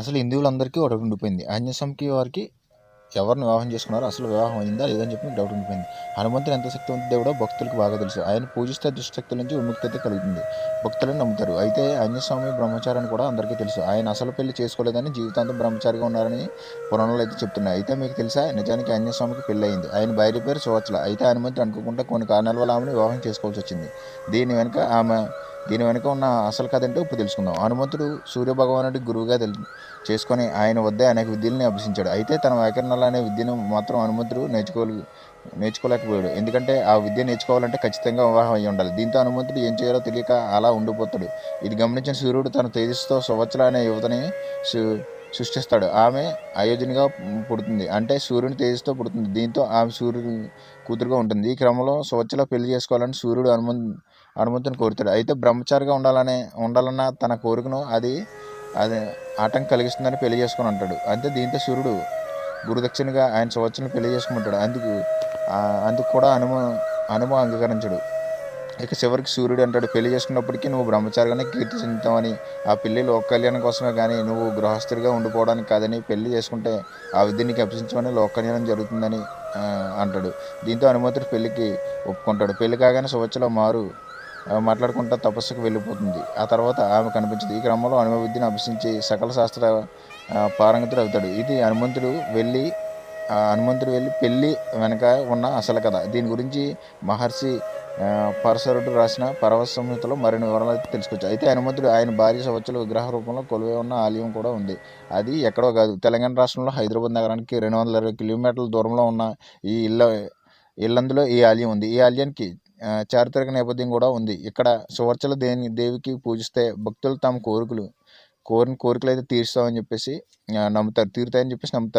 అసలు హిందువులందరికీ ఒకటి ఉండిపోయింది. ఆంజనేయస్వామికి వారికి ఎవరిని వివాహం చేసుకున్నారో అసలు వివాహం అయిందా లేదని చెప్పి డౌట్ ఉండిపోయింది. హనుమంతుడు ఎంత శక్తివంత దేవుడో భక్తులకు బాగా తెలుసు. ఆయన పూజిస్తే దుష్టశక్తుల నుంచి విముక్తత కలుగుతుంది. భక్తులను నమ్ముతారు. అయితే ఆంజస్వామి బ్రహ్మచారిని కూడా అందరికీ తెలుసు. ఆయన అసలు పెళ్ళి చేసుకోలేదని జీవితాంతం బ్రహ్మచారిగా ఉన్నారని పురాణాలు అయితే చెప్తున్నాయి. అయితే మీకు తెలుసా నిజానికి ఆంజస్వామికి పెళ్ళి అయింది. ఆయన భార్య పేరు సువత్సల. అయితే హనుమంతుడు అనుకోకుండా కొన్ని కారణాల వల్ల ఆమెను వివాహం చేసుకోవాల్సి వచ్చింది. దీని వెనుక ఆమె దీని వెనుక ఉన్న అసలు కథ ఏంటో ఇప్పుడు తెలుసుకుందాం. హనుమంతుడు సూర్యభగవానుడి గురువుగా తెలు చేసుకొని ఆయన వద్దే అనేక విద్యల్ని అభ్యసించాడు. అయితే తన వ్యాకరణాలు అనే విద్యను మాత్రం హనుమంతుడు నేర్చుకోలే నేర్చుకోలేకపోయాడు. ఎందుకంటే ఆ విద్య నేర్చుకోవాలంటే ఖచ్చితంగా వివాహం అయి ఉండాలి. దీంతో హనుమంతుడు ఏం చేయాలో తెలియక అలా ఉండిపోతాడు. ఇది గమనించిన సూర్యుడు తన తేజస్సుతో సువత్సల అనే యువతని సు- సృష్టిస్తాడు. ఆమె అయోధ్యనిగా పుడుతుంది. అంటే సూర్యుని తేజస్తో పుడుతుంది. దీంతో ఆమె సూర్యుడు కూతురుగా ఉంటుంది. ఈ క్రమంలో సువత్సల పెళ్ళి చేసుకోవాలని సూర్యుడు హనుమంతు అనుమతిని కోరుతాడు. అయితే బ్రహ్మచారిగా ఉండాలనే ఉండాలన్న తన కోరికను అది అది ఆటంకం కలిగిస్తుందని పెళ్ళి చేసుకుని అంటాడు అంతే దీంతో సూర్యుడు గురుదక్షిణగా ఆయన సంవత్సరం పెళ్ళి చేసుకుంటాడు. అందుకు అందుకు కూడా అనుమ అనుమ అంగీకరించడు. ఇక చివరికి సూర్యుడు అంటాడు పెళ్ళి చేసుకున్నప్పటికీ నువ్వు బ్రహ్మచారిగానే కీర్తి చెందుతావని. ఆ పెళ్ళి లోక కళ్యాణం కోసమే కానీ నువ్వు గృహస్థుడిగా ఉండిపోవడానికి కాదని పెళ్ళి చేసుకుంటే ఆ విద్య నీకు అభ్యసించమని లోక కళ్యాణం జరుగుతుందని అంటాడు. దీంతో హనుమంతుడు పెళ్ళికి ఒప్పుకుంటాడు. పెళ్ళి కాగానే సువచ్చలో మారు మాట్లాడుకుంటా తపస్సుకు వెళ్ళిపోతుంది. ఆ తర్వాత ఆమె కనిపించదు. ఈ క్రమంలో హనుమ విద్యను అభ్యసించి సకల శాస్త్ర పారంగతుడు అవుతాడు. ఇది హనుమంతుడు వెళ్ళి హనుమంతుడు వెళ్ళి పెళ్ళి వెనక ఉన్న అసలు కథ. దీని గురించి మహర్షి పరసరుడు రాసిన పర్వత సంహితలో మరిన్ని వివరాలు అయితే తెలుసుకోవచ్చు అయితే హనుమంతుడు ఆయన భార్య సంవత్సరాల విగ్రహ రూపంలో కొలువై ఉన్న ఆలయం కూడా ఉంది. అది ఎక్కడో కాదు. తెలంగాణ రాష్ట్రంలో హైదరాబాద్ నగరానికి రెండు వందల ఇరవై కిలోమీటర్ల దూరంలో ఉన్న ఈ ఇళ్ళ ఇల్లందులో ఈ ఆలయం ఉంది. ఈ ఆలయానికి చారిత్రక నేపథ్యం కూడా ఉంది. ఇక్కడ సువర్చల దేని దేవికి పూజిస్తే భక్తులు తమ కోరికలు కోరిన కోరికలు అయితే తీరుస్తామని చెప్పేసి నమ్ముతారు. తీరుతాయని చెప్పేసి నమ్ముతారు.